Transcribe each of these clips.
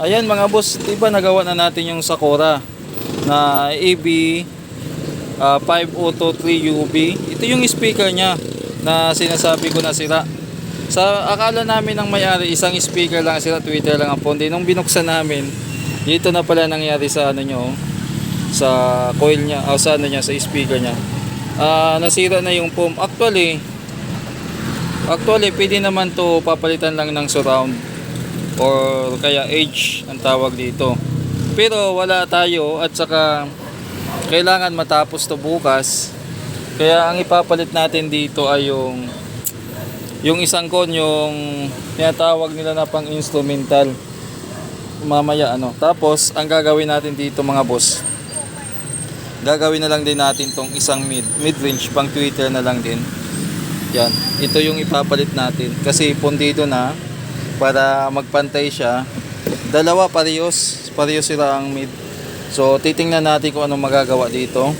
Ayan mga boss, di ba nagawa na natin yung Sakura na AB ah, 5023 UB. Ito yung speaker niya na sinasabi ko na sira. Sa akala namin ng may-ari, isang speaker lang sira, Twitter lang ang phone. Di nung binuksan namin, dito na pala nangyari sa ano nyo, sa coil niya, o sa ano niya, sa speaker niya. Ah, nasira na yung foam. Actually, actually pwede naman to papalitan lang ng surround or kaya age ang tawag dito. Pero wala tayo at saka kailangan matapos to bukas. Kaya ang ipapalit natin dito ay yung yung isang kon yung tinatawag nila na pang instrumental mamaya ano. Tapos ang gagawin natin dito mga boss. Gagawin na lang din natin tong isang mid mid range pang Twitter na lang din. Yan. Ito yung ipapalit natin kasi pundido na para magpantay siya. Dalawa parehos, parehos sila ang mid. So titingnan natin kung anong magagawa dito.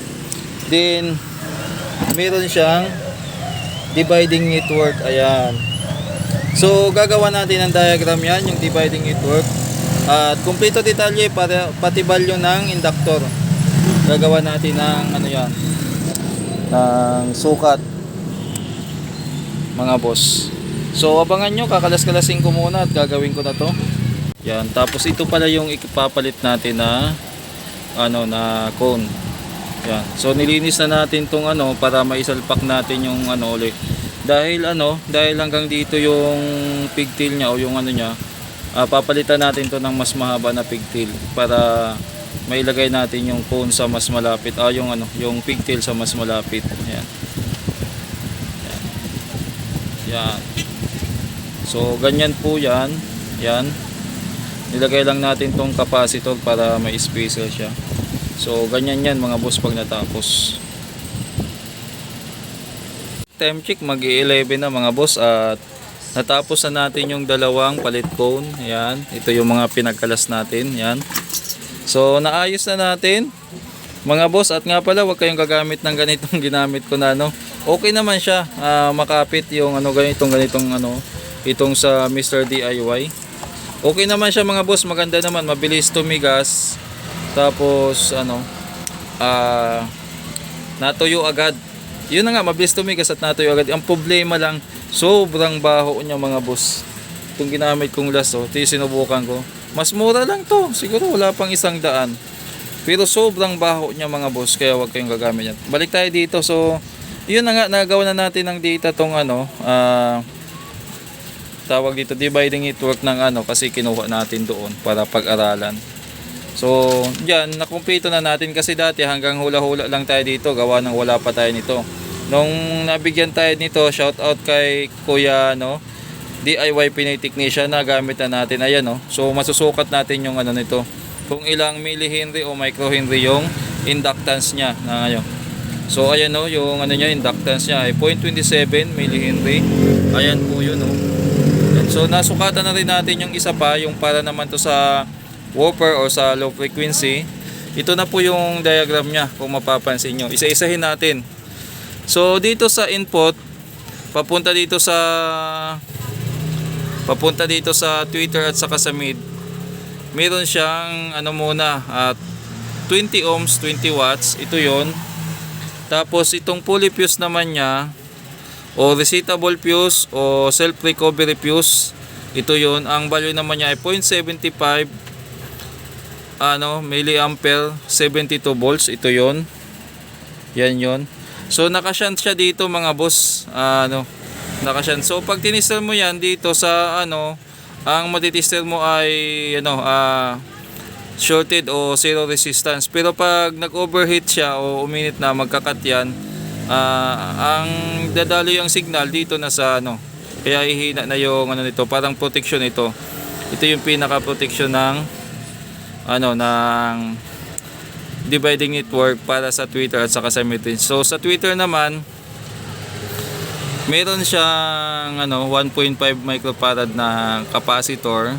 Then meron siyang dividing network. Ayan. So gagawa natin ng diagram yan, yung dividing network. At kumpleto detalye para pati value ng inductor. Gagawa natin ng ano yan ng sukat mga boss. So abangan nyo, kakalas-kalasin ko muna at gagawin ko na to. Yan, tapos ito pala yung ipapalit natin na ano na cone. Yan. So nilinis na natin tong ano para maisalpak natin yung ano ulit. Dahil ano, dahil hanggang dito yung pigtail niya o yung ano niya, ah, papalitan natin to ng mas mahaba na pigtail para mailagay natin yung cone sa mas malapit. Ah, yung ano, yung pigtail sa mas malapit. Yan. Yan. Yan. So ganyan po yan. Yan. Nilagay lang natin tong capacitor para may spacer siya. So ganyan yan mga boss pag natapos. Time check mag 11 na mga boss at natapos na natin yung dalawang palit cone. Yan. Ito yung mga pinagkalas natin. Yan. So naayos na natin. Mga boss at nga pala wag kayong gagamit ng ganitong ginamit ko na ano. Okay naman siya. ah, makapit yung ano ganitong ganitong ano itong sa Mr. DIY. Okay naman siya mga boss, maganda naman, mabilis tumigas. Tapos ano, ah natuyo agad. Yun na nga, mabilis tumigas at natuyo agad. Ang problema lang, sobrang baho niya mga boss. Itong ginamit kong last, oh, ito yung sinubukan ko. Mas mura lang to, siguro wala pang isang daan. Pero sobrang baho niya mga boss, kaya wag kayong gagamit yan. Balik tayo dito, so yun na nga, nagawa na natin ng data tong ano, ah tawag dito dividing network ng ano kasi kinuha natin doon para pag-aralan. So, yan, nakumpleto na natin kasi dati hanggang hula-hula lang tayo dito, gawa ng wala pa tayo nito. Nung nabigyan tayo nito, shout out kay Kuya no, DIY Pinay Technician na gamit na natin. Ayan no. So, masusukat natin yung ano nito. Kung ilang millihenry o microhenry yung inductance niya na ngayon. So, ayan no, yung ano niya, inductance niya ay 0.27 millihenry. Ayan po yun no. So nasukatan na rin natin yung isa pa, yung para naman to sa whopper or sa low frequency. Ito na po yung diagram niya kung mapapansin nyo. Isa-isahin natin. So dito sa input, papunta dito sa papunta dito sa Twitter at saka sa mid. Meron siyang ano muna at 20 ohms, 20 watts. Ito 'yon. Tapos itong pulley fuse naman niya o reseatable fuse o self recovery fuse. Ito yon ang value naman niya ay 0.75 ano milliampere 72 volts. Ito yon yan yon so nakashunt siya dito mga boss. Ah, ano nakashunt. So pag tinister mo yan dito sa ano ang matitister mo ay ano ah shorted o zero resistance. Pero pag nag overheat siya o uminit na magkakat yan Ah, ang dadalo yung signal dito na sa ano. Kaya ihina na yung ano nito, parang protection ito. Ito yung pinaka protection ng ano ng dividing network para sa Twitter at sa message. So sa Twitter naman meron siyang ano 1.5 microfarad na capacitor.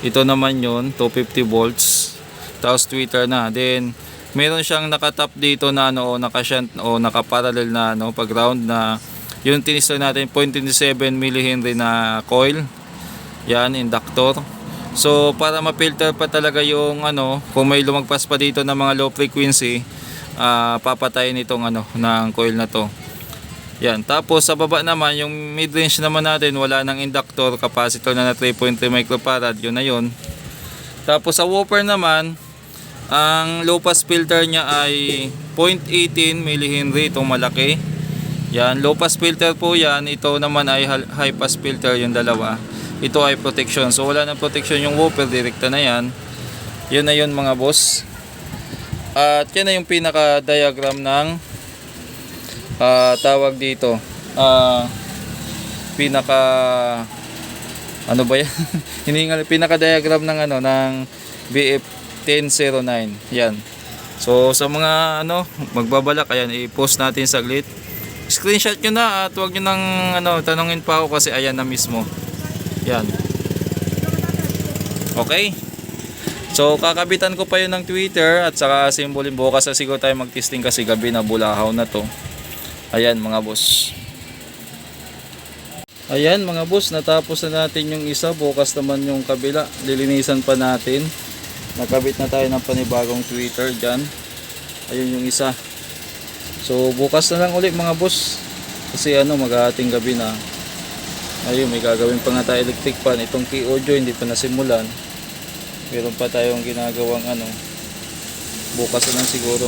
Ito naman yon 250 volts. Tapos Twitter na. Then meron siyang nakatap dito na ano o nakashunt o nakaparallel na ano pag ground na yung tinister natin 0.27 millihenry na coil yan inductor So para ma-filter pa talaga yung ano, kung may lumagpas pa dito ng mga low frequency, ah, papatayin itong ano ng coil na to. Yan. Tapos sa baba naman, yung mid-range naman natin, wala nang inductor, capacitor na na 3.3 microfarad, yun na yun. Tapos sa whopper naman, ang low pass filter niya ay 0.18 millihenry, itong malaki. Yan, low pass filter po yan. Ito naman ay high pass filter, yung dalawa. Ito ay protection. So wala nang protection yung whopper, direkta na yan. Yun na yun mga boss. At yan na yung pinaka-diagram ng ah, tawag dito. Ah, pinaka ano ba yan? Hiningal pinaka-diagram ng ano ng BF 1009. Yan. So sa mga ano magbabalak ayan i-post natin saglit. Screenshot nyo na at wag nyo nang ano tanungin pa ako kasi ayan na mismo. Yan. Okay. So kakabitan ko pa yun ng Twitter at saka simbolin bukas na siguro tayo mag-testing kasi gabi na bulahaw na to. Ayan mga boss. Ayan mga boss, natapos na natin yung isa. Bukas naman yung kabila. Lilinisan pa natin. Nakabit na tayo ng panibagong Twitter dyan. Ayun yung isa. So bukas na lang ulit mga boss. Kasi ano, mag-aating gabi na. Ayun, may gagawin pa nga tayo electric fan. Itong key audio hindi pa nasimulan. Meron pa tayong ginagawang ano. Bukas na lang siguro.